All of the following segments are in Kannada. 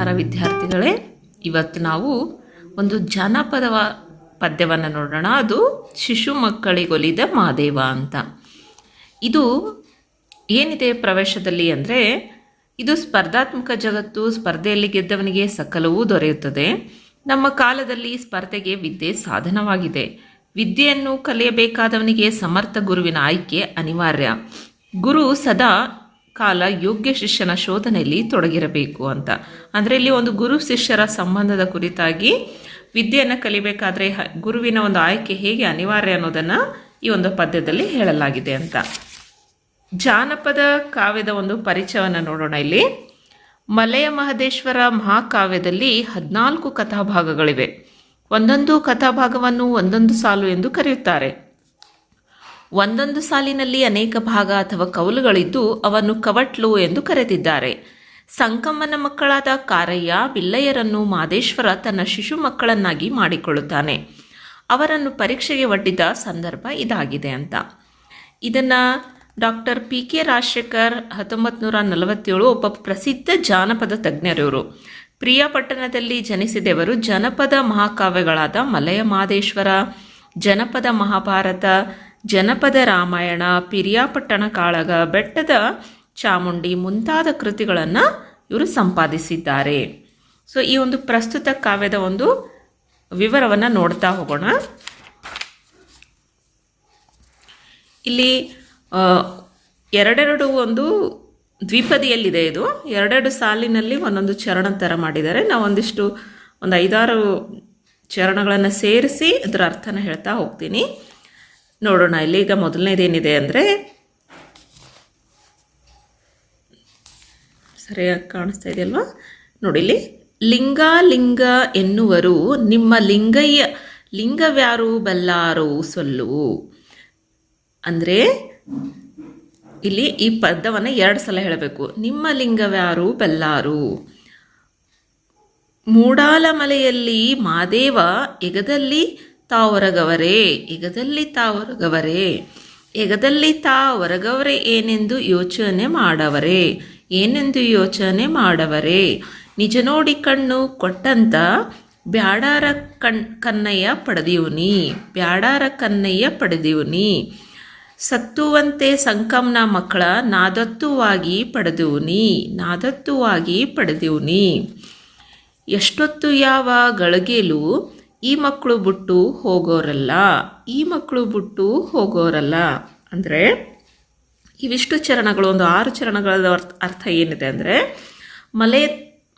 ನಮಸ್ಕಾರ ವಿದ್ಯಾರ್ಥಿಗಳೇ. ಇವತ್ತು ನಾವು ಒಂದು ಜಾನಪದ ಪದ್ಯವನ್ನು ನೋಡೋಣ. ಅದು ಶಿಶು ಮಕ್ಕಳಿಗೊಲಿದ ಮಾದೇವ ಅಂತ. ಇದು ಏನಿದೆ ಪ್ರವೇಶದಲ್ಲಿ ಅಂದರೆ, ಇದು ಸ್ಪರ್ಧಾತ್ಮಕ ಜಗತ್ತು, ಸ್ಪರ್ಧೆಯಲ್ಲಿ ಗೆದ್ದವನಿಗೆ ಸಕಲವೂ ದೊರೆಯುತ್ತದೆ. ನಮ್ಮ ಕಾಲದಲ್ಲಿ ಸ್ಪರ್ಧೆಗೆ ವಿದ್ಯೆ ಸಾಧನವಾಗಿದೆ. ವಿದ್ಯೆಯನ್ನು ಕಲಿಯಬೇಕಾದವನಿಗೆ ಸಮರ್ಥ ಗುರುವಿನ ಆಯ್ಕೆ ಅನಿವಾರ್ಯ. ಗುರು ಸದಾ ಕಾಲ ಯೋಗ್ಯ ಶಿಷ್ಯನ ಶೋಧನೆಯಲ್ಲಿ ತೊಡಗಿರಬೇಕು ಅಂತ. ಅಂದರೆ ಇಲ್ಲಿ ಒಂದು ಗುರು ಶಿಷ್ಯರ ಸಂಬಂಧದ ಕುರಿತಾಗಿ ವಿದ್ಯೆಯನ್ನು ಕಲಿಬೇಕಾದ್ರೆ ಗುರುವಿನ ಒಂದು ಆಯ್ಕೆ ಹೇಗೆ ಅನಿವಾರ್ಯ ಅನ್ನೋದನ್ನು ಈ ಒಂದು ಪದ್ಯದಲ್ಲಿ ಹೇಳಲಾಗಿದೆ ಅಂತ. ಜಾನಪದ ಕಾವ್ಯದ ಒಂದು ಪರಿಚಯವನ್ನು ನೋಡೋಣ ಇಲ್ಲಿ. ಮಲೆಯ ಮಹದೇಶ್ವರ ಮಹಾಕಾವ್ಯದಲ್ಲಿ ಹದಿನಾಲ್ಕು ಕಥಾಭಾಗಗಳಿವೆ. ಒಂದೊಂದು ಕಥಾಭಾಗವನ್ನು ಒಂದೊಂದು ಸಾಲು ಎಂದು ಕರೆಯುತ್ತಾರೆ. ಒಂದೊಂದು ಸಾಲಿನಲ್ಲಿ ಅನೇಕ ಭಾಗ ಅಥವಾ ಕೌಲುಗಳಿದ್ದು ಅವನ್ನು ಕವಟ್ಲು ಎಂದು ಕರೆದಿದ್ದಾರೆ. ಸಂಕಮ್ಮನ ಮಕ್ಕಳಾದ ಕಾರಯ್ಯ ಬಿಲ್ಲಯ್ಯರನ್ನು ಮಾದೇಶ್ವರ ತನ್ನ ಶಿಶು ಮಕ್ಕಳನ್ನಾಗಿ ಮಾಡಿಕೊಳ್ಳುತ್ತಾನೆ. ಅವರನ್ನು ಪರೀಕ್ಷೆಗೆ ಒಡ್ಡಿದ ಸಂದರ್ಭ ಇದಾಗಿದೆ ಅಂತ. ಇದನ್ನು ಡಾಕ್ಟರ್ ಪಿ ಕೆ ರಾಜಶೇಖರ್ ಹತ್ತೊಂಬತ್ತು ನೂರ ನಲವತ್ತೇಳು ಒಬ್ಬ ಪ್ರಸಿದ್ಧ ಜಾನಪದ ತಜ್ಞರವರು ಪ್ರಿಯಾಪಟ್ಟಣದಲ್ಲಿ ಜನಿಸಿದವರು ಜನಪದ ಮಹಾಕಾವ್ಯಗಳಾದ ಮಲಯ ಮಾದೇಶ್ವರ, ಜನಪದ ಮಹಾಭಾರತ ಜನಪದ ರಾಮಾಯಣ, ಪಿರಿಯಾಪಟ್ಟಣ ಕಾಳಗ, ಬೆಟ್ಟದ ಚಾಮುಂಡಿ ಮುಂತಾದ ಕೃತಿಗಳನ್ನು ಇವರು ಸಂಪಾದಿಸಿದ್ದಾರೆ. ಸೊ ಈ ಒಂದು ಪ್ರಸ್ತುತ ಕಾವ್ಯದ ಒಂದು ವಿವರವನ್ನು ನೋಡ್ತಾ ಹೋಗೋಣ. ಇಲ್ಲಿ ಎರಡೆರಡು ಒಂದು ದ್ವಿಪದಿಯಲ್ಲಿದೆ ಇದು. ಎರಡೆರಡು ಸಾಲಿನಲ್ಲಿ ಒಂದೊಂದು ಚರಣ ಥರ ಮಾಡಿದ್ದಾರೆ. ನಾವು ಒಂದಿಷ್ಟು, ಒಂದು ಐದಾರು ಚರಣಗಳನ್ನು ಸೇರಿಸಿ ಅದರ ಅರ್ಥನ ಹೇಳ್ತಾ ಹೋಗ್ತೀನಿ. ನೋಡೋಣ, ಇಲ್ಲಿ ಈಗ ಮೊದಲನೇದೇನಿದೆ ಅಂದರೆ ಸರಿಯಾಗಿ ಕಾಣಿಸ್ತಾ ಇದೆಯಲ್ವಾ? ನೋಡಿ, ಇಲ್ಲಿ ಲಿಂಗ ಲಿಂಗ ಎನ್ನುವರು ನಿಮ್ಮ ಲಿಂಗಯ್ಯ, ಲಿಂಗವ್ಯಾರು, ಬಲ್ಲಾರು, ಸೊಲ್ಲು. ಅಂದರೆ ಇಲ್ಲಿ ಈ ಪದವನ್ನು ಎರಡು ಸಲ ಹೇಳಬೇಕು. ನಿಮ್ಮ ಲಿಂಗವ್ಯಾರು, ಬಲ್ಲಾರು. ಮೂಡಾಲಮಲೆಯಲ್ಲಿ ಮಾದೇವ ಎಗದಲ್ಲಿ ತಾವೊರಗವರೇ ಈಗದಲ್ಲಿ ತಾವರಗವರೇ ಎಗದಲ್ಲಿ ತಾ ಹೊರಗವರೇ ಏನೆಂದು ಯೋಚನೆ ಮಾಡವರೇ, ಏನೆಂದು ಯೋಚನೆ ಮಾಡವರೇ. ನಿಜ ನೋಡಿ ಕಣ್ಣು ಕೊಟ್ಟಂತ ಬ್ಯಾಡಾರ ಕಣ್, ಕನ್ನಯ್ಯ ಪಡೆದಿವ್ನಿ ಬ್ಯಾಡಾರ ಕನ್ನಯ್ಯ ಪಡೆದಿವ್ನಿ ಸತ್ತುವಂತೆ ಸಂಕಮ್ನ ಮಕ್ಕಳ ನಾದತ್ತುವಾಗಿ ಪಡೆದಿವ್ನಿ ನಾದತ್ತುವಾಗಿ ಪಡೆದಿವ್ನಿ ಎಷ್ಟೊತ್ತು ಯಾವ ಗಳಿಗೆಲು ಈ ಮಕ್ಕಳು ಬಿಟ್ಟು ಹೋಗೋರಲ್ಲ, ಈ ಮಕ್ಕಳು ಬಿಟ್ಟು ಹೋಗೋರಲ್ಲ. ಅಂದರೆ ಇವಿಷ್ಟು ಚರಣಗಳು, ಒಂದು ಆರು ಚರಣಗಳ ಅರ್ಥ ಏನಿದೆ ಅಂದರೆ, ಮಲೆ,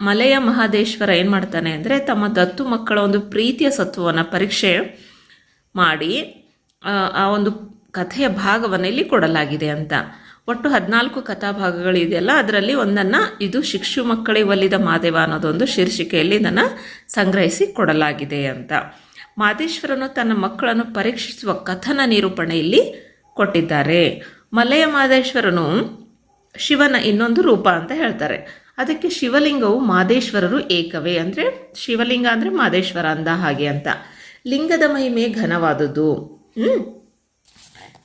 ಮಲೆಯ ಮಹಾದೇಶ್ವರ ಏನು ಮಾಡ್ತಾನೆ ಅಂದರೆ, ತಮ್ಮ ದತ್ತು ಮಕ್ಕಳ ಒಂದು ಪ್ರೀತಿಯ ಸತ್ವವನ್ನು ಪರೀಕ್ಷೆ ಮಾಡಿ ಆ ಒಂದು ಕಥೆಯ ಭಾಗವನ್ನು ಇಲ್ಲಿ ಕೊಡಲಾಗಿದೆ ಅಂತ. ಒಟ್ಟು ಹದಿನಾಲ್ಕು ಕಥಾಭಾಗಗಳಿದೆಯಲ್ಲ ಅದರಲ್ಲಿ ಒಂದನ್ನು ಇದು ಶಿಕ್ಷು ಮಕ್ಕಳಿಗೆ ಒಲಿದ ಮಾದೇವ ಅನ್ನೋದೊಂದು ಶೀರ್ಷಿಕೆಯಲ್ಲಿ ಇದನ್ನು ಸಂಗ್ರಹಿಸಿ ಕೊಡಲಾಗಿದೆ ಅಂತ. ಮಾದೇಶ್ವರನು ತನ್ನ ಮಕ್ಕಳನ್ನು ಪರೀಕ್ಷಿಸುವ ಕಥನ ನಿರೂಪಣೆ ಇಲ್ಲಿ ಕೊಟ್ಟಿದ್ದಾರೆ. ಮಲೆಯ ಮಾದೇಶ್ವರನು ಶಿವನ ಇನ್ನೊಂದು ರೂಪ ಅಂತ ಹೇಳ್ತಾರೆ. ಅದಕ್ಕೆ ಶಿವಲಿಂಗವು ಮಾದೇಶ್ವರರು ಏಕವೇ ಅಂದರೆ ಶಿವಲಿಂಗ ಅಂದರೆ ಮಾದೇಶ್ವರ ಅಂದ ಹಾಗೆ ಅಂತ. ಲಿಂಗದ ಮಹಿಮೆ ಘನವಾದದ್ದು.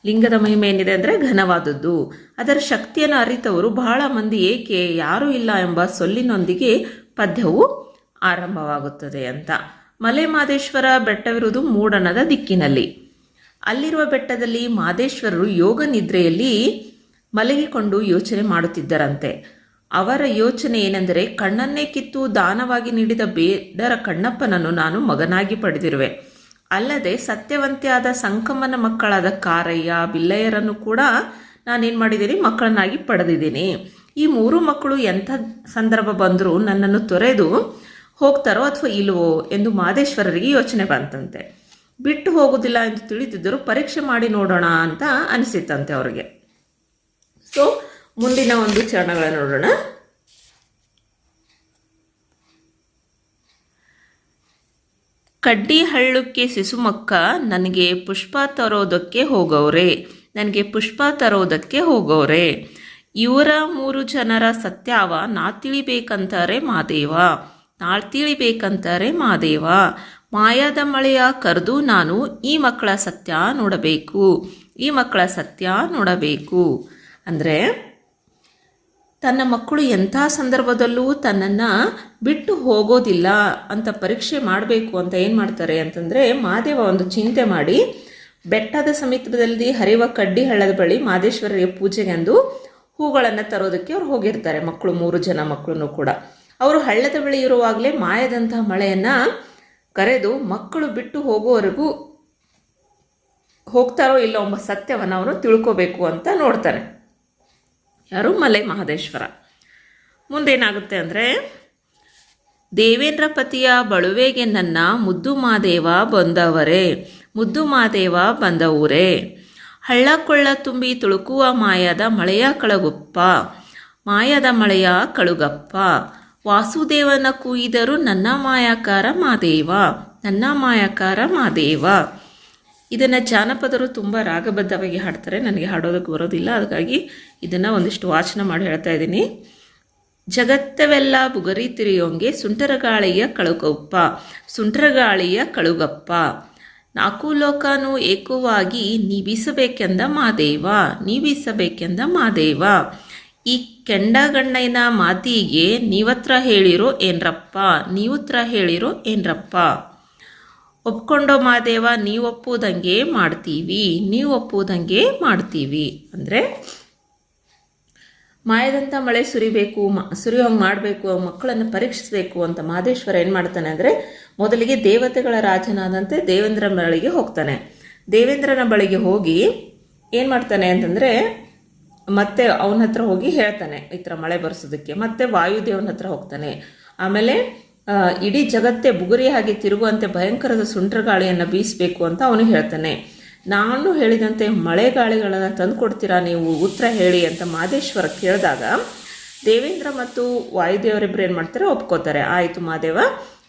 ಲಿಂಗದ ಮಹಿಮೆ ಏನಿದೆ ಅಂದರೆ ಘನವಾದದ್ದು. ಅದರ ಶಕ್ತಿಯನ್ನು ಅರಿತವರು ಬಹಳ ಮಂದಿ ಏಕೆ ಯಾರೂ ಇಲ್ಲ ಎಂಬ ಸೊಲ್ಲಿನೊಂದಿಗೆ ಪದ್ಯವು ಆರಂಭವಾಗುತ್ತದೆ ಅಂತ. ಮಲೆ ಮಾದೇಶ್ವರ ಬೆಟ್ಟವಿರುವುದು ಮೂಡಣದ ದಿಕ್ಕಿನಲ್ಲಿ. ಅಲ್ಲಿರುವ ಬೆಟ್ಟದಲ್ಲಿ ಮಾದೇಶ್ವರರು ಯೋಗ ನಿದ್ರೆಯಲ್ಲಿ ಮಲಗಿಕೊಂಡು ಯೋಚನೆ ಮಾಡುತ್ತಿದ್ದರಂತೆ. ಅವರ ಯೋಚನೆ ಏನೆಂದರೆ ಕಣ್ಣನ್ನೇ ಕಿತ್ತು ದಾನವಾಗಿ ನೀಡಿದ ಬೇಡರ ಕಣ್ಣಪ್ಪನನ್ನು ನಾನು ಮಗನಾಗಿ ಪಡೆದಿರುವೆ. ಅಲ್ಲದೆ ಸತ್ಯವಂತಿಯಾದ ಸಂಕಮ್ಮನ ಮಕ್ಕಳಾದ ಕಾರಯ್ಯ, ಬಿಲ್ಲಯ್ಯರನ್ನು ಕೂಡ ನಾನೇನು ಮಾಡಿದ್ದೀನಿ, ಮಕ್ಕಳನ್ನಾಗಿ ಪಡೆದಿದ್ದೀನಿ. ಈ ಮೂರು ಮಕ್ಕಳು ಎಂಥ ಸಂದರ್ಭ ಬಂದರೂ ನನ್ನನ್ನು ತೊರೆದು ಹೋಗ್ತಾರೋ ಅಥವಾ ಇಲ್ವೋ ಎಂದು ಮಾದೇಶ್ವರರಿಗೆ ಯೋಚನೆ ಬಂತಂತೆ. ಬಿಟ್ಟು ಹೋಗುವುದಿಲ್ಲ ಎಂದು ತಿಳಿದಿದ್ದರೂ ಪರೀಕ್ಷೆ ಮಾಡಿ ನೋಡೋಣ ಅಂತ ಅನಿಸಿತ್ತಂತೆ ಅವರಿಗೆ. ಸೊ ಮುಂದಿನ ಒಂದು ಚರಣಗಳನ್ನು ನೋಡೋಣ. ಕಡ್ಡಿ ಹಳ್ಳಕ್ಕೆ ಸಿಸುಮಕ್ಕ ನನಗೆ ಪುಷ್ಪ ತರೋದಕ್ಕೆ ಹೋಗವ್ರೆ. ನನಗೆ ಪುಷ್ಪ ತರೋದಕ್ಕೆ ಹೋಗವ್ರೆ. ಇವರ ಮೂರು ಜನರ ಸತ್ಯಾವ ನಾ ತಿಳಿಬೇಕಂತಾರೆ ಮಾದೇವ. ನಾ ತಿಳಿಬೇಕಂತಾರೆ ಮಾದೇವ. ಮಾಯಾದ ಮಳೆಯ ಕರೆದು ನಾನು ಈ ಮಕ್ಕಳ ಸತ್ಯ ನೋಡಬೇಕು. ಈ ಮಕ್ಕಳ ಸತ್ಯ ನೋಡಬೇಕು. ಅಂದರೆ ತನ್ನ ಮಕ್ಕಳು ಎಂಥ ಸಂದರ್ಭದಲ್ಲೂ ತನ್ನನ್ನು ಬಿಟ್ಟು ಹೋಗೋದಿಲ್ಲ ಅಂತ ಪರೀಕ್ಷೆ ಮಾಡಬೇಕು ಅಂತ ಏನು ಮಾಡ್ತಾರೆ ಅಂತಂದರೆ ಮಾದೇವ ಒಂದು ಚಿಂತೆ ಮಾಡಿ, ಬೆಟ್ಟದ ಸಮೀಪದಲ್ಲಿ ಹರಿಯುವ ಕಡ್ಡಿ ಹಳ್ಳದ ಬಳಿ ಮಾದೇಶ್ವರರಿಗೆ ಪೂಜೆಗೆಂದು ಹೂಗಳನ್ನು ತರೋದಕ್ಕೆ ಅವ್ರು ಹೋಗಿರ್ತಾರೆ, ಮಕ್ಕಳು ಮೂರು ಜನ ಮಕ್ಕಳನ್ನು ಕೂಡ. ಅವರು ಹಳ್ಳದ ಬಳಿ ಇರುವಾಗಲೇ ಮಾಯದಂತಹ ಮಳೆಯನ್ನು ಕರೆದು ಮಕ್ಕಳು ಬಿಟ್ಟು ಹೋಗುವವರೆಗೂ ಹೋಗ್ತಾರೋ ಇಲ್ಲೋ ಎಂಬ ಸತ್ಯವನ್ನು ಅವರು ತಿಳ್ಕೋಬೇಕು ಅಂತ ನೋಡ್ತಾನೆ ಯಾರು ಮಲೆ ಮಹದೇಶ್ವರ. ಮುಂದೇನಾಗುತ್ತೆ ಅಂದರೆ, ದೇವೇಂದ್ರ ಪತಿಯ ಬಳುವೆಗೆ ನನ್ನ ಮುದ್ದು ಮಾದೇವ ಬಂದವರೇ, ಮುದ್ದು ಮಾದೇವ ಬಂದವರೇ ಹಳ್ಳ ಕೊಳ್ಳ ತುಂಬಿ ತುಳುಕುವ ಮಾಯದ ಮಳೆಯ ಕಳಗುಪ್ಪ, ಮಾಯದ ಮಳೆಯ ಕಳುಗಪ್ಪ. ವಾಸುದೇವನ ಕೂಯಿದರು ನನ್ನ ಮಾಯಾಕಾರ ಮಾದೇವ, ನನ್ನ ಮಾಯಾಕಾರ ಮಾದೇವ. ಇದನ್ನು ಜಾನಪದರು ತುಂಬ ರಾಗಬದ್ಧವಾಗಿ ಹಾಡ್ತಾರೆ. ನನಗೆ ಹಾಡೋದಕ್ಕೆ ಬರೋದಿಲ್ಲ. ಅದಕ್ಕಾಗಿ ಇದನ್ನು ಒಂದಿಷ್ಟು ವಾಚನ ಮಾಡಿ ಹೇಳ್ತಾ ಇದ್ದೀನಿ. ಜಗತ್ತವೆಲ್ಲ ಬುಗರಿ ತಿರಿಯೋಂಗೆ ಸುಂಟರಗಾಳಿಯ ಕಳುಗಪ್ಪ ಸುಂಟರಗಾಳಿಯ ಕಳುಗಪ್ಪ. ನಾಲ್ಕು ಲೋಕನು ಏಕವಾಗಿ ನೀಬಿಸಬೇಕೆಂದ ಮಾದೇವ ನೀಬಿಸಬೇಕೆಂದ ಮಾದೇವ. ಈ ಕೆಂಡಗಣ್ಣಯ್ಯನ ಮಾತಿಗೆ ನೀವತ್ರ ಹೇಳಿರೋ ಏನ್ರಪ್ಪ, ನೀವತ್ರ ಹೇಳಿರೋ ಏನ್ರಪ್ಪ? ಒಪ್ಕೊಂಡೋ ಮಾದೇವ ನೀವು ಒಪ್ಪುವುದಂಗೆ ಮಾಡ್ತೀವಿ, ನೀವು ಒಪ್ಪುವುದಂಗೆ ಮಾಡ್ತೀವಿ. ಅಂದರೆ ಮಾಯದಂಥ ಮಳೆ ಸುರಿಬೇಕು, ಮ, ಸುರಿಯೋಂಗೆ ಮಾಡಬೇಕು ಮಕ್ಕಳನ್ನು ಪರೀಕ್ಷಿಸಬೇಕು ಅಂತ ಮಾದೇಶ್ವರ ಏನು ಮಾಡ್ತಾನೆ ಅಂದರೆ ಮೊದಲಿಗೆ ದೇವತೆಗಳ ರಾಜನಾದಂತೆ ದೇವೇಂದ್ರನ ಬಳಿಗೆ ಹೋಗ್ತಾನೆ. ದೇವೇಂದ್ರನ ಬಳಿಗೆ ಹೋಗಿ ಏನು ಮಾಡ್ತಾನೆ ಅಂತಂದರೆ ಮತ್ತೆ ಅವನ ಹತ್ರ ಹೋಗಿ ಹೇಳ್ತಾನೆ, ಈ ಥರ ಮಳೆ ಬರ್ಸೋದಕ್ಕೆ. ಮತ್ತೆ ವಾಯುದೇವನ ಹತ್ರ ಹೋಗ್ತಾನೆ. ಆಮೇಲೆ ಇಡೀ ಜಗತ್ತೇ ಬುಗುರಿಯಾಗಿ ತಿರುಗುವಂತೆ ಭಯಂಕರದ ಸುಂಟ್ರ ಗಾಳಿಯನ್ನು ಬೀಸಬೇಕು ಅಂತ ಅವನು ಹೇಳ್ತಾನೆ. ನಾನು ಹೇಳಿದಂತೆ ಮಳೆ ಗಾಳಿಗಳನ್ನು ತಂದುಕೊಡ್ತೀರಾ ನೀವು? ಉತ್ತರ ಹೇಳಿ ಅಂತ ಮಾದೇಶ್ವರ ಕೇಳಿದಾಗ, ದೇವೇಂದ್ರ ಮತ್ತು ವಾಯುದೇವರಿಬ್ಬರು ಏನು ಮಾಡ್ತಾರೆ? ಒಪ್ಕೋತಾರೆ. ಆಯಿತು ಮಾದೇವ,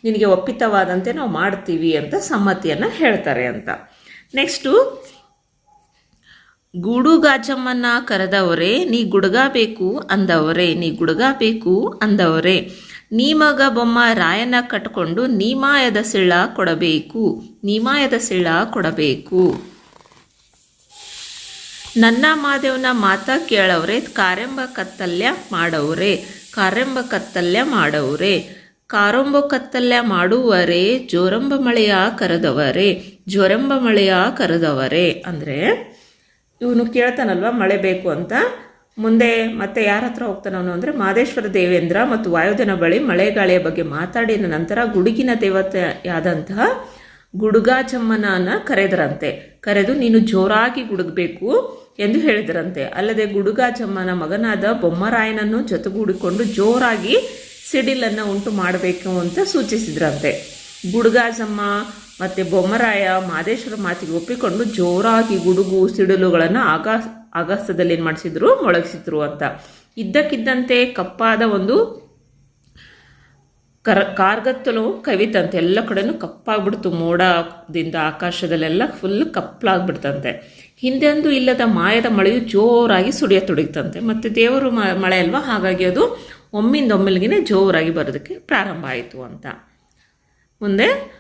ನಿನಗೆ ಒಪ್ಪಿತವಾದಂತೆ ನಾವು ಮಾಡ್ತೀವಿ ಅಂತ ಸಮ್ಮತಿಯನ್ನು ಹೇಳ್ತಾರೆ ಅಂತ. ನೆಕ್ಸ್ಟು, ಗೂಡುಗಾಜಮ್ಮನ್ನ ಕರೆದವರೇ, ನೀ ಗುಡುಗಬೇಕು ಅಂದವರೇ, ನೀ ಗುಡುಗಬೇಕು ಅಂದವರೇ ನೀ ಮಗ ಬೊಮ್ಮ ರಾಯನ ಕಟ್ಕೊಂಡು ನೀಮಾಯದ ಸಿಳ್ಳ ಕೊಡಬೇಕು. ನೀಮಾಯದ ಸಿಳ್ಳ ಕೊಡಬೇಕು. ನನ್ನ ಮಾದೇವನ ಮಾತ ಕೇಳವ್ರೆ ಕಾರ್ಯಂಬ ಕತ್ತಲ್ಯ ಮಾಡವ್ರೆ ಕಾರ್ಯಂಬ ಕತ್ತಲ್ಯ ಮಾಡವ್ರೆ. ಕಾರೊಂಬ ಕತ್ತಲ್ಯ ಮಾಡುವರೆ, ಜೋರಂಬ ಮಳೆಯ ಕರೆದವರೆ, ಜೋರಂಬ ಮಳೆಯ ಕರೆದವರೆ. ಅಂದರೆ ಇವನು ಕೇಳ್ತಾನಲ್ವ, ಮಳೆ ಬೇಕು ಅಂತ? ಮುಂದೆ ಮತ್ತೆ ಯಾರ ಹತ್ರ ಹೋಗ್ತಾನವನು ಅಂದರೆ ಮಾದೇಶ್ವರ ದೇವೇಂದ್ರ ಮತ್ತು ವಾಯುದೇನ ಬಳಿ ಮಳೆಗಾಳಿಯ ಬಗ್ಗೆ ಮಾತಾಡಿದ ನಂತರ ಗುಡುಗಿನ ದೇವತೆಯಾದಂತಹ ಗುಡುಗಾಚಮ್ಮನನ್ನ ಕರೆದರಂತೆ. ಕರೆದು, ನೀನು ಜೋರಾಗಿ ಗುಡುಗಬೇಕು ಎಂದು ಹೇಳಿದರಂತೆ. ಅಲ್ಲದೆ ಗುಡುಗಾಚಮ್ಮನ ಮಗನಾದ ಬೊಮ್ಮರಾಯನನ್ನು ಜೊತೆಗೂಡಿಕೊಂಡು ಜೋರಾಗಿ ಸಿಡಿಲನ್ನು ಉಂಟು ಮಾಡಬೇಕು ಅಂತ ಸೂಚಿಸಿದ್ರಂತೆ. ಗುಡುಗಾಜಮ್ಮ ಮತ್ತು ಬೊಮ್ಮರಾಯ ಮಾದೇಶ್ವರ ಮಾತಿಗೆ ಒಪ್ಪಿಕೊಂಡು ಜೋರಾಗಿ ಗುಡುಗು, ಸಿಡಿಲುಗಳನ್ನು ಆಕಾಶ ಆಗಸದಲ್ಲಿ ಏನು ಮಾಡಿಸಿದ್ರು? ಮೊಳಗಿಸಿದ್ರು ಅಂತ. ಇದ್ದಕ್ಕಿದ್ದಂತೆ ಕಪ್ಪಾದ ಒಂದು ಕರ, ಕಾರ್ಗತ್ತಲು ಕವಿತಂತೆ. ಎಲ್ಲ ಕಡೆನೂ ಕಪ್ಪಾಗ್ಬಿಡ್ತು. ಮೋಡದಿಂದ ಆಕಾಶದಲ್ಲೆಲ್ಲ ಫುಲ್ ಕಪ್ಪಲಾಗ್ಬಿಡ್ತಂತೆ ಹಿಂದೆಂದು ಇಲ್ಲದ ಮಾಯದ ಮಳೆಯು ಜೋರಾಗಿ ಸುಡಿಯತೊಡಗಿತಂತೆ ಮತ್ತು ದೇವರು ಮಳೆ ಅಲ್ವಾ? ಹಾಗಾಗಿ ಅದು ಒಮ್ಮಿಂದ ಒಮ್ಮೆಲ್ಗಿನೇ ಜೋರಾಗಿ ಬರೋದಕ್ಕೆ ಪ್ರಾರಂಭ ಆಯಿತು ಅಂತ. ಮುಂದೆ,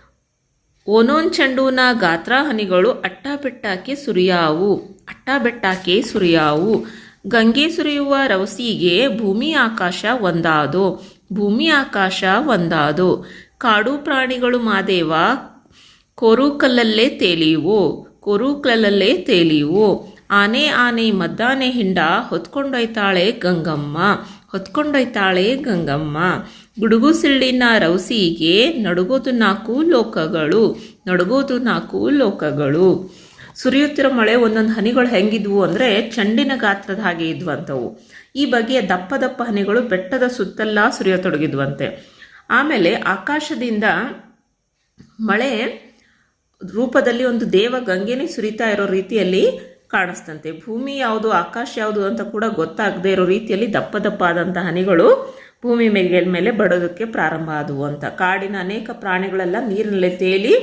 ಓನೋನ್ ಚೆಂಡುನ ಗಾತ್ರ ಹನಿಗಳು ಅಟ್ಟಾಪೆಟ್ಟಾಕಿ ಸುರಿಯಾವು. ಅಟ್ಟಾಬೆಟ್ಟಾಕೆ ಸುರಿಯಾವು. ಗಂಗೆ ಸುರಿಯುವ ರವಸಿಗೆ ಭೂಮಿ ಆಕಾಶ ಒಂದಾದು. ಭೂಮಿ ಆಕಾಶ ಒಂದಾದು. ಕಾಡು ಪ್ರಾಣಿಗಳು ಮಾದೇವ, ಕೊರುಕಲ್ಲಲ್ಲೇ ತೇಲಿಯುವು. ಕೊರುಕಲ್ಲಲ್ಲೇ ತೇಲಿಯುವು. ಆನೆ ಆನೆ, ಮದ್ದಾನೆ ಹಿಂಡ ಹೊತ್ಕೊಂಡೊಯ್ತಾಳೆ ಗಂಗಮ್ಮ ಹೊತ್ಕೊಂಡೊಯ್ತಾಳೆ ಗಂಗಮ್ಮ. ಗುಡುಗು ಸಿಳ್ಳಿನ ರೌಸಿಗೆ ನಡುಗೋದು ನಾಲ್ಕು ಲೋಕಗಳು, ನಡುಗೋದು ನಾಲ್ಕು ಲೋಕಗಳು. ಸುರಿಯುತ್ತಿರೋ ಮಳೆ ಒಂದೊಂದು ಹನಿಗಳು ಹೆಂಗಿದ್ವು ಅಂದರೆ ಚೆಂಡಿನ ಗಾತ್ರದ ಹಾಗೆ ಇದ್ವಂಥವು ಈ ಬಗೆಯ ದಪ್ಪ ದಪ್ಪ ಹನಿಗಳು ಬೆಟ್ಟದ ಸುತ್ತೆಲ್ಲ ಸುರಿಯತೊಡಗಿದ್ವಂತೆ. ಆಮೇಲೆ ಆಕಾಶದಿಂದ ಮಳೆ ರೂಪದಲ್ಲಿ ಒಂದು ದೇವ ಗಂಗೆನೇ ಸುರಿತಾ ಇರೋ ರೀತಿಯಲ್ಲಿ ಕಾಣಿಸ್ತಂತೆ. ಭೂಮಿ ಯಾವುದು, ಆಕಾಶ ಯಾವುದು ಅಂತ ಕೂಡ ಗೊತ್ತಾಗದೇ ಇರೋ ರೀತಿಯಲ್ಲಿ ದಪ್ಪ ದಪ್ಪ ಆದಂಥ ಹನಿಗಳು ಭೂಮಿ ಮೇಲೆ ಮೇಲೆ ಬಡೋದಕ್ಕೆ ಪ್ರಾರಂಭ ಆದವು ಅಂತ. ಕಾಡಿನ ಅನೇಕ ಪ್ರಾಣಿಗಳೆಲ್ಲ ನೀರಿನಲ್ಲಿ ತೇಲಿ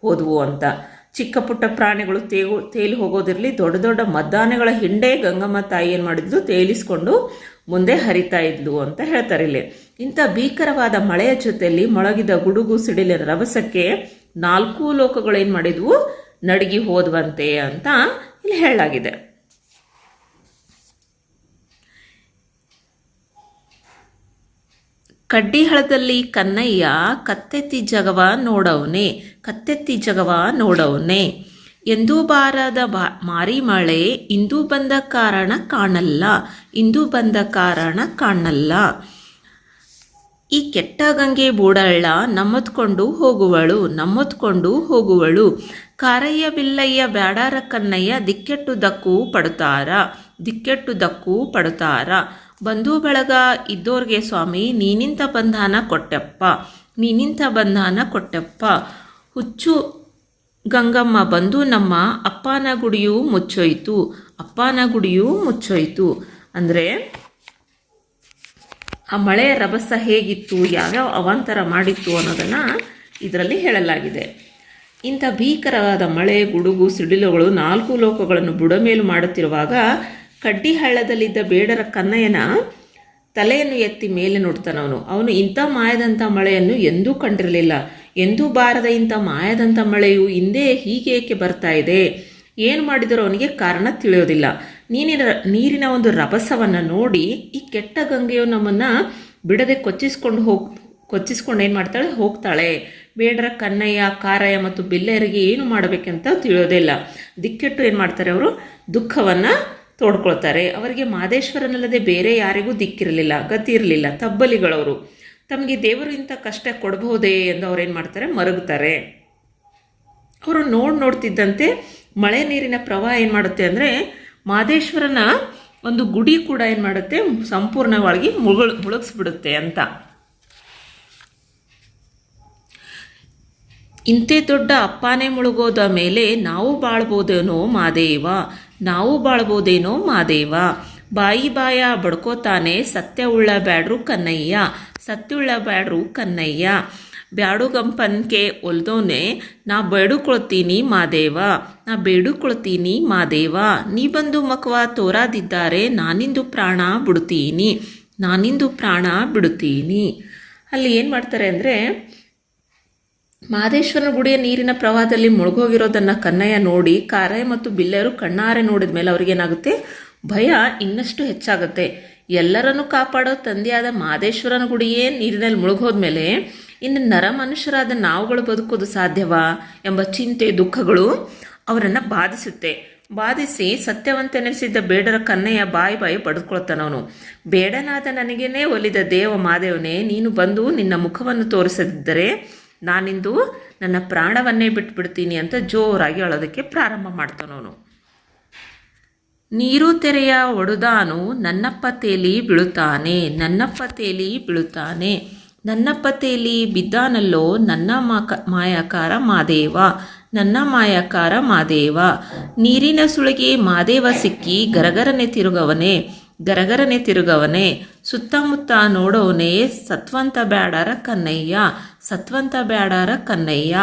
ಹೋದವು ಅಂತ. ಚಿಕ್ಕ ಪುಟ್ಟ ಪ್ರಾಣಿಗಳು ತೇಗು ತೇಲಿ ಹೋಗೋದಿರಲಿ, ದೊಡ್ಡ ದೊಡ್ಡ ಮದ್ದಾನೆಗಳ ಹಿಂಡೆ ಗಂಗಮ್ಮ ತಾಯಿ ಏನು ಮಾಡಿದ್ಲು? ತೇಲಿಸ್ಕೊಂಡು ಮುಂದೆ ಹರಿತಾ ಇದ್ಲು ಅಂತ ಹೇಳ್ತಾರೆ ಇಲ್ಲಿ. ಇಂಥ ಭೀಕರವಾದ ಮಳೆಯ ಜೊತೆಯಲ್ಲಿ ಮೊಳಗಿದ ಗುಡುಗು ಸಿಡಿಲಿನ ರಭಸಕ್ಕೆ ನಾಲ್ಕು ಲೋಕಗಳೇನು ಮಾಡಿದ್ವು? ನಡಗಿ ಹೋದ್ವಂತೆ ಅಂತ ಇಲ್ಲಿ ಹೇಳಲಾಗಿದೆ. ಕಡ್ಡಿಹಳದಲ್ಲಿ ಕನ್ನಯ್ಯ, ಕತ್ತೆತ್ತಿ ಜಗವ ನೋಡವನೆ, ಕತ್ತೆತ್ತಿ ಜಗವ ನೋಡವನೆ. ಎಂದೂ ಬಾರದ ಬಾ, ಮಾರಿ ಮಳೆ, ಇಂದು ಬಂದ ಕಾರಣ ಕಾಣಲ್ಲ, ಇಂದು ಬಂದ ಕಾರಣ ಕಾಣಲ್ಲ. ಈ ಕೆಟ್ಟ ಗಂಗೆ ಬೂಡಳ್ಳ ನಮ್ಮತ್ಕೊಂಡು ಹೋಗುವಳು ನಮ್ಮತ್ಕೊಂಡು ಹೋಗುವಳು. ಕಾರಯ್ಯ ಬಿಲ್ಲಯ್ಯ ಬ್ಯಾಡಾರ ಕನ್ನಯ್ಯ ದಿಕ್ಕೆಟ್ಟು ದಕ್ಕು ಪಡುತ್ತಾರ, ದಿಕ್ಕೆಟ್ಟು ದಕ್ಕು ಪಡುತ್ತಾರ. ಬಂಧು ಬಳಗ ಇದ್ದೋರ್ಗೆ ಸ್ವಾಮಿ, ನೀನಿಂತ ಬಂಧನ ಕೊಟ್ಟೆಪ್ಪ, ನೀನಿಂತ ಬಂಧನ ಕೊಟ್ಟೆಪ್ಪ. ಹುಚ್ಚು ಗಂಗಮ್ಮ ಬಂದು ನಮ್ಮ ಅಪ್ಪನ ಗುಡಿಯೂ ಮುಚ್ಚೋಯ್ತು, ಅಪ್ಪನ ಗುಡಿಯೂ ಮುಚ್ಚೋಯ್ತು. ಅಂದರೆ ಆ ಮಳೆಯ ರಭಸ ಹೇಗಿತ್ತು, ಯಾವ್ಯಾವ ಅವಾಂತರ ಮಾಡಿತ್ತು ಅನ್ನೋದನ್ನು ಇದರಲ್ಲಿ ಹೇಳಲಾಗಿದೆ. ಇಂಥ ಭೀಕರವಾದ ಮಳೆ, ಗುಡುಗು, ಸಿಡಿಲುಗಳು ನಾಲ್ಕು ಲೋಕಗಳನ್ನು ಬುಡಮೇಲು ಮಾಡುತ್ತಿರುವಾಗ ಕಡ್ಡಿ ಹಳ್ಳದಲ್ಲಿದ್ದ ಬೇಡರ ಕನ್ನಯ್ಯನ ತಲೆಯನ್ನು ಎತ್ತಿ ಮೇಲೆ ನೋಡ್ತಾನವನು ಅವನು. ಇಂಥ ಮಾಯದಂಥ ಮಳೆಯನ್ನು ಎಂದೂ ಕಂಡಿರಲಿಲ್ಲ. ಎಂದೂ ಬಾರದ ಇಂಥ ಮಾಯದಂಥ ಮಳೆಯು ಹಿಂದೆ ಹೀಗೆ ಬರ್ತಾ ಇದೆ? ಏನು ಮಾಡಿದರೂ ಅವನಿಗೆ ಕಾರಣ ತಿಳಿಯೋದಿಲ್ಲ. ನೀರಿನ ನೀರಿನ ಒಂದು ರಭಸವನ್ನು ನೋಡಿ ಈ ಕೆಟ್ಟ ಗಂಗೆಯು ನಮ್ಮನ್ನು ಬಿಡದೆ ಕೊಚ್ಚಿಸ್ಕೊಂಡು ಹೋಗ್, ಕೊಚ್ಚಿಸ್ಕೊಂಡು ಏನು ಮಾಡ್ತಾಳೆ? ಹೋಗ್ತಾಳೆ. ಬೇಡರ ಕನ್ನಯ್ಯ ಕಾರಯ್ಯ ಮತ್ತು ಬಿಲ್ಲೆಯರಿಗೆ ಏನು ಮಾಡಬೇಕಂತ ತಿಳಿಯೋದೇ ಇಲ್ಲ. ದಿಕ್ಕೆಟ್ಟು ಏನು ಮಾಡ್ತಾರೆ ಅವರು? ದುಃಖವನ್ನು ತೋಡ್ಕೊಳ್ತಾರೆ. ಅವರಿಗೆ ಮಾದೇಶ್ವರನಲ್ಲದೆ ಬೇರೆ ಯಾರಿಗೂ ದಿಕ್ಕಿರಲಿಲ್ಲ, ಗತಿ ಇರಲಿಲ್ಲ, ತಬ್ಬಲಿಗಳವರು. ತಮಗೆ ದೇವರು ಇಂಥ ಕಷ್ಟ ಕೊಡಬಹುದೇ ಎಂದು ಏನು ಮಾಡ್ತಾರೆ? ಮರುಗ್ತಾರೆ. ಅವರು ನೋಡಿ ನೋಡ್ತಿದ್ದಂತೆ ಮಳೆ ನೀರಿನ ಪ್ರವಾಹ ಏನು ಮಾಡುತ್ತೆ ಅಂದರೆ, ಮಾದೇಶ್ವರನ ಒಂದು ಗುಡಿ ಕೂಡ ಏನು ಮಾಡುತ್ತೆ? ಸಂಪೂರ್ಣವಾಗಿ ಮುಳುಗ ಮುಳುಗಿಸ್ಬಿಡುತ್ತೆ ಅಂತ. ಇಂಥ ದೊಡ್ಡ ಅಪ್ಪಾನೇ ಮುಳುಗೋದ ಮೇಲೆ ನಾವು ಬಾಳ್ಬೋದೇನೋ ಮಾದೇವ. ನಾವು ಬಾಳ್ಬೋದೇನೋ ಮಾದೇವ. ಬಾಯಿ ಬಾಯ ಬಡ್ಕೋತಾನೆ ಸತ್ಯ ಉಳ್ಳ ಬ್ಯಾಡ್ರು ಕನ್ನಯ್ಯ ಸತ್ಯುಳ್ಳ ಬ್ಯಾಡ್ರು ಕನ್ನಯ್ಯ. ಬ್ಯಾಡುಗಂಪನ್ಕೆ ಒಲ್ದೋನೆ, ನಾ ಬೇಡುಕೊಳ್ತೀನಿ ಮಾದೇವ, ನಾ ಬೇಡುಕೊಳ್ತೀನಿ ಮಾದೇವ. ನೀ ಬಂದು ಮಕ್ವ ತೋರಾದಿದ್ದಾರೆ, ನಾನಿಂದು ಪ್ರಾಣ ಬಿಡ್ತೀನಿ, ನಾನಿಂದು ಪ್ರಾಣ ಬಿಡ್ತೀನಿ. ಅಲ್ಲಿ ಏನು ಮಾಡ್ತಾರೆ ಅಂದರೆ ಮಹದೇಶ್ವರನ ಗುಡಿಯ ನೀರಿನ ಪ್ರವಾಹದಲ್ಲಿ ಮುಳುಗೋಗಿರೋದನ್ನು ಕನ್ನಯ್ಯ ನೋಡಿ ಕಾರಯ್ಯ ಮತ್ತು ಬಿಲ್ಲರು ಕಣ್ಣಾರೆ ನೋಡಿದ ಮೇಲೆ ಅವ್ರಿಗೇನಾಗುತ್ತೆ? ಭಯ ಇನ್ನಷ್ಟು ಹೆಚ್ಚಾಗುತ್ತೆ. ಎಲ್ಲರನ್ನು ಕಾಪಾಡೋ ತಂದೆಯಾದ ಮಾದೇಶ್ವರನ ಗುಡಿಯೇ ನೀರಿನಲ್ಲಿ ಮುಳುಗೋದ್ಮೇಲೆ ಇನ್ನು ನರ ಮನುಷ್ಯರಾದ ನಾವುಗಳು ಬದುಕೋದು ಸಾಧ್ಯವಾ ಎಂಬ ಚಿಂತೆ, ದುಃಖಗಳು ಅವರನ್ನು ಬಾಧಿಸುತ್ತೆ. ಬಾಧಿಸಿ ಸತ್ಯವಂತೆನಿಸಿದ್ದ ಬೇಡರ ಕನ್ನಯ್ಯ ಬಾಯಿ ಬಾಯಿ ಪಡೆದುಕೊಳ್ತಾನವನು ಬೇಡನಾದ ನನಗೇನೆ ಒಲಿದ ದೇವ ಮಾದೇವನೇ, ನೀನು ಬಂದು ನಿನ್ನ ಮುಖವನ್ನು ತೋರಿಸದಿದ್ದರೆ ನಾನಿಂದು ನನ್ನ ಪ್ರಾಣವನ್ನೇ ಬಿಟ್ಬಿಡ್ತೀನಿ ಅಂತ ಜೋರಾಗಿ ಅಳೋದಕ್ಕೆ ಪ್ರಾರಂಭ ಮಾಡ್ತಾನವನು ನೀರು ತೆರೆಯ ಒಡುದಾನು ನನ್ನಪ್ಪ ತೇಲಿ ಬೀಳುತ್ತಾನೆ, ನನ್ನಪ್ಪ ತೇಲಿ ಬೀಳುತ್ತಾನೆ, ನನ್ನಪ್ಪ ತೇಲಿ ಬಿದ್ದಾನಲ್ಲೋ, ನನ್ನ ಮಾಕ, ಮಾಯಾಕಾರ ಮಾದೇವ, ನನ್ನ ಮಾಯಾಕಾರ ಮಾದೇವ. ನೀರಿನ ಸುಳಿಗೆ ಮಾದೇವ ಸಿಕ್ಕಿ ಗರಗರನೆ ತಿರುಗವನೆ ಗರಗರನೆ ತಿರುಗವನೇ, ಸುತ್ತಮುತ್ತ ನೋಡೋನೇ ಸತ್ವಂತ ಬ್ಯಾಡರ ಕನ್ನಯ್ಯ, ಸತ್ವಂತ ಬ್ಯಾಡರ ಕನ್ನಯ್ಯ.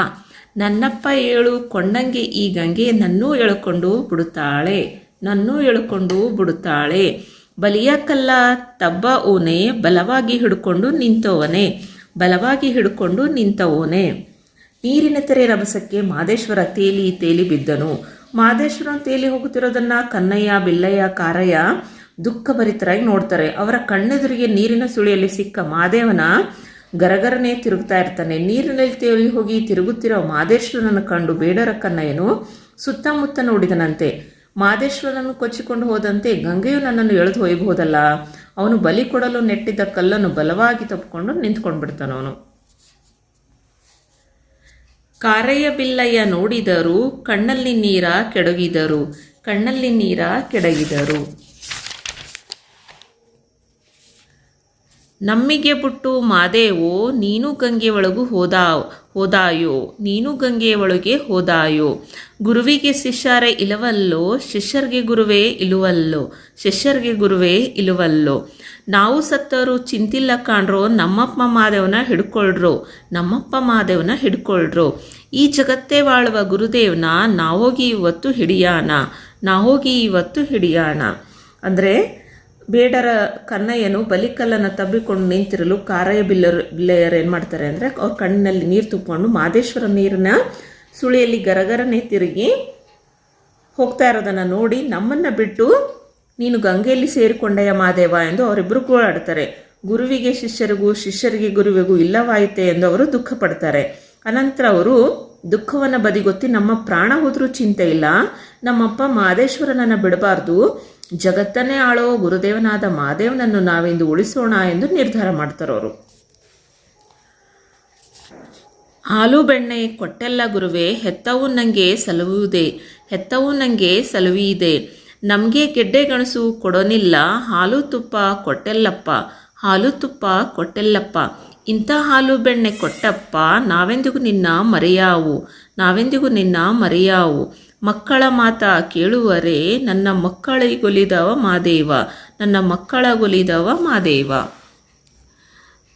ನನ್ನಪ್ಪ ಏಳು ಕೊಂಡಂಗೆ ಈ ಗಂಗೆ ನನ್ನೂ ಎಳ್ಕೊಂಡು ಬಿಡುತ್ತಾಳೆ, ನನ್ನೂ ಎಳ್ಕೊಂಡು ಬಿಡುತ್ತಾಳೆ. ಬಲಿಯ ಕಲ್ಲ ತಬ್ಬ ಓನೇ, ಬಲವಾಗಿ ಹಿಡ್ಕೊಂಡು ನಿಂತವನೇ, ಬಲವಾಗಿ ಹಿಡ್ಕೊಂಡು ನಿಂತವೋನೆ. ನೀರಿನ ತೆರೆ ರಭಸಕ್ಕೆ ಮಾದೇಶ್ವರ ತೇಲಿ ತೇಲಿ ಬಿದ್ದನು. ಮಾದೇಶ್ವರನ ತೇಲಿ ಹೋಗುತ್ತಿರೋದನ್ನ ಕನ್ನಯ್ಯ, ಬಿಲ್ಲಯ್ಯ, ಕಾರಯ್ಯ ದುಃಖಭರಿತರಾಗಿ ನೋಡ್ತಾರೆ. ಅವರ ಕಣ್ಣೆದುರಿಗೆ ನೀರಿನ ಸುಳಿಯಲ್ಲಿ ಸಿಕ್ಕ ಮಾದೇವನ ಗರಗರನೆ ತಿರುಗ್ತಾ ಇರ್ತಾನೆ. ನೀರಿನಲ್ಲಿ ತೇಲಿ ಹೋಗಿ ತಿರುಗುತ್ತಿರೋ ಮಾದೇಶ್ವರನನ್ನು ಕಂಡು ಬೇಡರ ಕನ್ನಯ್ಯನು ಸುತ್ತಮುತ್ತ ನೋಡಿದನಂತೆ. ಮಾದೇಶ್ವರನನ್ನು ಕೊಚ್ಚಿಕೊಂಡು ಹೋದಂತೆ ಗಂಗೆಯು ನನ್ನನ್ನು ಎಳೆದು ಒಯ್ಯಬಹುದಲ್ಲ ಅವನು ಬಲಿ ಕೊಡಲು ನೆಟ್ಟಿದ್ದ ಕಲ್ಲನ್ನು ಬಲವಾಗಿ ತಪ್ಪಿಕೊಂಡು ನಿಂತ್ಕೊಂಡು ಬಿಡ್ತಾನವನು ಕಾರಯ್ಯ ಬಿಲ್ಲಯ್ಯ ನೋಡಿದರು, ಕಣ್ಣಲ್ಲಿ ನೀರ ಕೆಡಗಿದರು, ಕಣ್ಣಲ್ಲಿ ನೀರ ಕೆಡಗಿದರು. ನಮ್ಮಿಗೆ ಬಿಟ್ಟು ಮಾದೇವೋ, ನೀನು ಗಂಗೆ ಒಳಗು ಹೋದಾ ಹೋದಾಯೋ, ನೀನು ಗಂಗೆ ಒಳಗೆ ಹೋದಾಯೋ. ಗುರುವಿಗೆ ಶಿಷ್ಯರ ಇಲವಲ್ಲೋ, ಶಿಷ್ಯರಿಗೆ ಗುರುವೇ ಇಲುವಲ್ಲೋ, ಶಿಷ್ಯರಿಗೆ ಗುರುವೇ ಇಲುವಲ್ಲೋ. ನಾವು ಸತ್ತರು ಚಿಂತಿಲ್ಲ ಕಾಣ್ರೋ, ನಮ್ಮಪ್ಪ ಮಾದೇವನ ಹಿಡ್ಕೊಳ್ರು, ನಮ್ಮಪ್ಪ ಮಾದೇವನ ಹಿಡ್ಕೊಳ್ರು. ಈ ಜಗತ್ತೇ ಬಾಳುವ ಗುರುದೇವನ ನಾವೋಗಿ ಇವತ್ತು ಹಿಡಿಯಾಣ ನಾವೋಗಿ ಇವತ್ತು ಹಿಡಿಯಾಣ ಅಂದರೆ ಬೇಡರ ಕನ್ನಯ್ಯನು ಬಲಿಕಲ್ಲನ್ನು ತಬ್ಬಿಕೊಂಡು ನಿಂತಿರಲು ಕಾರಯ್ಯ ಬಿಲ್ಲರ್, ಬಿಲ್ಲೆಯರು ಏನು ಮಾಡ್ತಾರೆ ಅಂದರೆ ಅವ್ರ ಕಣ್ಣಿನಲ್ಲಿ ನೀರು ತುಪ್ಪಿಕೊಂಡು ಮಾದೇಶ್ವರ ನೀರನ್ನ ಸುಳಿಯಲ್ಲಿ ಗರಗರನೆ ತಿರುಗಿ ಹೋಗ್ತಾ ಇರೋದನ್ನು ನೋಡಿ ನಮ್ಮನ್ನು ಬಿಟ್ಟು ನೀನು ಗಂಗೆಯಲ್ಲಿ ಸೇರಿಕೊಂಡಯ್ಯ ಮಾದೇವ ಎಂದು ಅವರಿಬ್ಬರು ಗೋಳಾಡ್ತಾರೆ ಗುರುವಿಗೆ ಶಿಷ್ಯರಿಗೂ ಶಿಷ್ಯರಿಗೆ ಗುರುವಿಗೂ ಇಲ್ಲವಾಯಿತೆ ಎಂದು ಅವರು ದುಃಖ ಪಡ್ತಾರೆ ಅನಂತರ ಅವರು, ದುಃಖವನ್ನು ಬದಿಗೊತ್ತಿ ನಮ್ಮ ಪ್ರಾಣ ಹೋದರೂ ಚಿಂತೆ ಇಲ್ಲ. ನಮ್ಮಪ್ಪ ಮಾದೇಶ್ವರನನ್ನು ಬಿಡಬಾರ್ದು. ಜಗತ್ತನ್ನೇ ಆಳೋ ಗುರುದೇವನಾದ ಮಾದೇವನನ್ನು ನಾವಿಂದು ಉಳಿಸೋಣ ಎಂದು ನಿರ್ಧಾರ ಮಾಡ್ತಾರವರು ಹಾಲು ಬೆಣ್ಣೆ ಕೊಟ್ಟೆಲ್ಲ ಗುರುವೆ, ಹೆತ್ತವು ನನಗೆ ಸಲುವುದೇ, ಹೆತ್ತವು ನನಗೆ ಸಲುವಿದೆ. ನಮಗೆ ಗೆಡ್ಡೆ ಗಣಸು ಕೊಡೋನಿಲ್ಲ, ಹಾಲು ತುಪ್ಪ ಕೊಟ್ಟೆಲ್ಲಪ್ಪ, ಹಾಲು ತುಪ್ಪ ಕೊಟ್ಟೆಲ್ಲಪ್ಪ. ಇಂಥ ಹಾಲು ಬೆಣ್ಣೆ ಕೊಟ್ಟಪ್ಪ, ನಾವೆಂದಿಗೂ ನಿನ್ನ ಮರೆಯಾವು, ನಾವೆಂದಿಗೂ ನಿನ್ನ ಮರೆಯಾವು. ಮಕ್ಕಳ ಮಾತ ಕೇಳುವರೆ, ನನ್ನ ಮಕ್ಕಳಿಗೊಲಿದವ ಮಾದೇವ, ನನ್ನ ಮಕ್ಕಳಗೊಲಿದವ ಮಾದೇವ.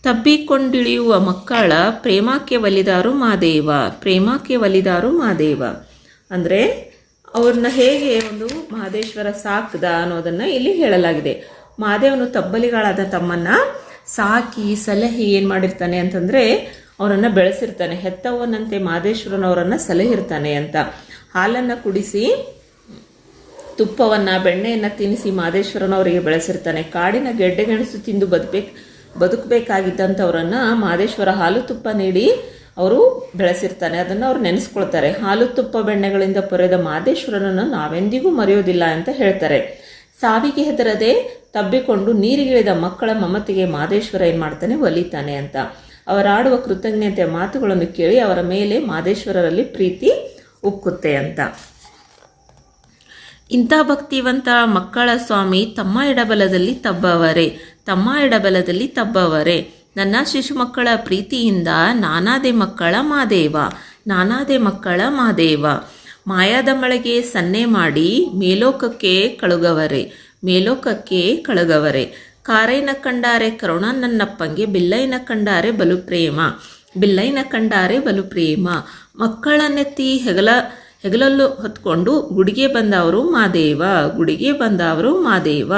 ತಬ್ಬಿಕೊಂಡಿಳಿಯುವ ಮಕ್ಕಳ ಪ್ರೇಮಕ್ಕೆ ಒಲಿದಾರು ಮಾದೇವ, ಪ್ರೇಮಕ್ಕೆ ಒಲಿದಾರು ಮಾದೇವ. ಅಂದರೆ, ಅವ್ರನ್ನ ಹೇಗೆ ಒಂದು ಮಹದೇಶ್ವರ ಸಾಕ್ದ ಅನ್ನೋದನ್ನು ಇಲ್ಲಿ ಹೇಳಲಾಗಿದೆ. ಮಹಾದೇವನು ತಬ್ಬಲಿಗಳಾದ ತಮ್ಮನ್ನ ಸಾಕಿ, ಸಲಹೆ ಏನು ಮಾಡಿರ್ತಾನೆ ಅಂತಂದರೆ, ಅವರನ್ನು ಬೆಳೆಸಿರ್ತಾನೆ. ಹೆತ್ತವನಂತೆ ಮಹದೇಶ್ವರನವರನ್ನು ಸಲಹಿರ್ತಾನೆ ಅಂತ. ಹಾಲನ್ನು ಕುಡಿಸಿ, ತುಪ್ಪವನ್ನು, ಬೆಣ್ಣೆಯನ್ನು ತಿನ್ನಿಸಿ ಮಾದೇಶ್ವರನವರಿಗೆ ಬೆಳೆಸಿರ್ತಾನೆ. ಕಾಡಿನ ಗೆಡ್ಡೆಗೆಣಸು ತಿಂದು ಬದುಕಬೇಕು ಬದುಕಬೇಕಾಗಿದ್ದಂಥವ್ರನ್ನ ಮಾದೇಶ್ವರ ಹಾಲು ತುಪ್ಪ ನೀಡಿ ಅವರು ಬೆಳೆಸಿರ್ತಾನೆ. ಅದನ್ನು ಅವ್ರು ನೆನೆಸ್ಕೊಳ್ತಾರೆ. ಹಾಲು ತುಪ್ಪ ಬೆಣ್ಣೆಗಳಿಂದ ಪೊರೆದ ಮಾದೇಶ್ವರನನ್ನು ನಾವೆಂದಿಗೂ ಮರೆಯೋದಿಲ್ಲ ಅಂತ ಹೇಳ್ತಾರೆ. ಸಾವಿಗೆ ಹೆದರದೆ ತಬ್ಬಿಕೊಂಡು ನೀರಿಗಿಳಿದ ಮಕ್ಕಳ ಮಮತೆಗೆ ಮಾದೇಶ್ವರ ಏನು ಮಾಡ್ತಾನೆ? ಒಲಿತಾನೆ ಅಂತ. ಅವರಾಡುವ ಕೃತಜ್ಞತೆಯ ಮಾತುಗಳನ್ನು ಕೇಳಿ ಅವರ ಮೇಲೆ ಮಾದೇಶ್ವರರಲ್ಲಿ ಪ್ರೀತಿ ಉಕ್ಕುತ್ತೆ ಅಂತ. ಇಂಥ ಭಕ್ತಿವಂತ ಮಕ್ಕಳ ಸ್ವಾಮಿ ತಮ್ಮ ಎಡಬಲದಲ್ಲಿ ತಬ್ಬವರೇ, ತಮ್ಮ ಎಡಬಲದಲ್ಲಿ ತಬ್ಬವರೇ. ನನ್ನ ಶಿಶು ಮಕ್ಕಳ ಪ್ರೀತಿಯಿಂದ ನಾನಾದೆ ಮಕ್ಕಳ ಮಾದೇವ, ನಾನಾದೆ ಮಕ್ಕಳ ಮಾದೇವ. ಮಾಯಾದ ಮಳೆಗೆ ಸನ್ನೆ ಮಾಡಿ ಮೇಲೋಕಕ್ಕೆ ಕಳುಗವರೆ ಮೇಲೋಕಕ್ಕೆ ಕಳುಗವರೆ. ಕಾರೈನ ಕಂಡಾರೆ ಕರುಣ ನನ್ನಪ್ಪಂಗೆ, ಬಿಲ್ಲೈನ ಕಂಡಾರೆ ಬಲು ಪ್ರೇಮ. ಬಿಲ್ಲೈನ ಕಂಡಾರೆ ಬಲು ಪ್ರೇಮ. ಮಕ್ಕಳನ್ನೆತ್ತಿ ಹೆಗಲ, ಹೆಗಲಲ್ಲೂ ಹೊತ್ಕೊಂಡು ಗುಡಿಗೆ ಬಂದವರು ಮಾದೇವ, ಗುಡಿಗೆ ಬಂದವರು ಮಾದೇವ.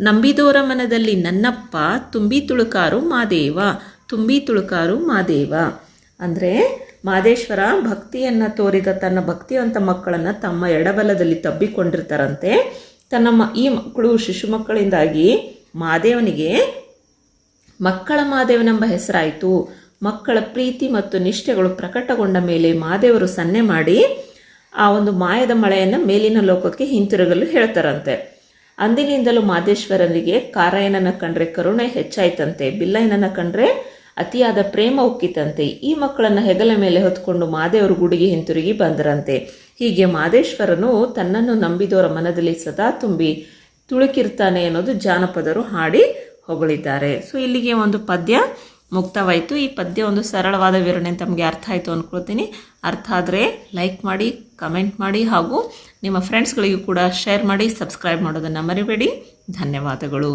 ನಂಬಿದೋರ ಮನದಲ್ಲಿ ನನ್ನಪ್ಪ, ತುಂಬಿ ತುಳುಕಾರು ಮಾದೇವ, ತುಂಬಿ ತುಳುಕಾರು ಮಾದೇವ. ಅಂದರೆ ಮಾದೇಶ್ವರ ಭಕ್ತಿಯನ್ನು ತೋರಿದ ತನ್ನ ಭಕ್ತಿವಂತ ಮಕ್ಕಳನ್ನು ತಮ್ಮ ಎಡಬಲದಲ್ಲಿ ತಬ್ಬಿಕೊಂಡಿರ್ತಾರಂತೆ. ತನ್ನ ಮ, ಈ ಮಕ್ಕಳು ಶಿಶು ಮಕ್ಕಳಿಂದಾಗಿ ಮಾದೇವನಿಗೆ ಮಕ್ಕಳ ಮಾದೇವನೆಂಬ ಹೆಸರಾಯಿತು. ಮಕ್ಕಳ ಪ್ರೀತಿ ಮತ್ತು ನಿಷ್ಠೆಗಳು ಪ್ರಕಟಗೊಂಡ ಮೇಲೆ ಮಾದೇವರು ಸನ್ನೆ ಮಾಡಿ ಆ ಒಂದು ಮಾಯದ ಮಳೆಯನ್ನು ಮೇಲಿನ ಲೋಕಕ್ಕೆ ಹಿಂತಿರುಗಲು ಹೇಳ್ತಾರಂತೆ. ಅಂದಿನಿಂದಲೂ ಮಾದೇಶ್ವರನಿಗೆ, ಕಾರಾಯಣನ ಕಂಡ್ರೆ ಕರುಣೆ ಹೆಚ್ಚಾಯ್ತಂತೆ, ಬಿಲ್ಲಯ್ಯನನ್ನ ಕಂಡ್ರೆ ಅತಿಯಾದ ಪ್ರೇಮ ಉಕ್ಕಿತಂತೆ. ಈ ಮಕ್ಕಳನ್ನು ಹೆಗಲ ಮೇಲೆ ಹೊತ್ಕೊಂಡು ಮಾದೇವರು ಗುಡಿಗೆ ಹಿಂತಿರುಗಿ ಬಂದರಂತೆ. ಹೀಗೆ ಮಾದೇಶ್ವರನು ತನ್ನನ್ನು ನಂಬಿದವರ ಮನದಲ್ಲಿ ಸದಾ ತುಂಬಿ ತುಳುಕಿರ್ತಾನೆ ಅನ್ನೋದು ಜಾನಪದರು ಹಾಡಿ ಹೊಗಳಿದ್ದಾರೆ. ಸೊ ಇಲ್ಲಿಗೆ ಒಂದು ಪದ್ಯ. ಮುಕ್ತವಾಯಿತು. ಈ ಪದ್ಯ ಒಂದು ಸರಳವಾದ ವಿವರಣೆ ತಮಗೆ ಅರ್ಥ ಆಯಿತು ಅಂದ್ಕೊಳ್ತೀನಿ ಅರ್ಥ ಆದರೆ ಲೈಕ್ ಮಾಡಿ ಕಮೆಂಟ್ ಮಾಡಿ ಹಾಗೂ ನಿಮ್ಮ ಫ್ರೆಂಡ್ಸ್ಗಳಿಗೂ ಕೂಡ ಶೇರ್ ಮಾಡಿ ಸಬ್ಸ್ಕ್ರೈಬ್ ಮಾಡೋದನ್ನು ಮರಿಬೇಡಿ. ಧನ್ಯವಾದಗಳು.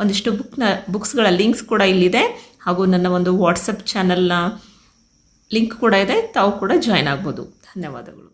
ಒಂದಿಷ್ಟು ಬುಕ್ನ ಬುಕ್ಸ್ಗಳ ಲಿಂಕ್ಸ್ ಕೂಡ ಇಲ್ಲಿದೆ. ಹಾಗೂ ನನ್ನ ಒಂದು ವಾಟ್ಸಪ್ ಚಾನಲ್ನ ಲಿಂಕ್ ಕೂಡ ಇದೆ. ತಾವು ಕೂಡ ಜಾಯ್ನ್ ಆಗ್ಬೋದು. ಧನ್ಯವಾದಗಳು.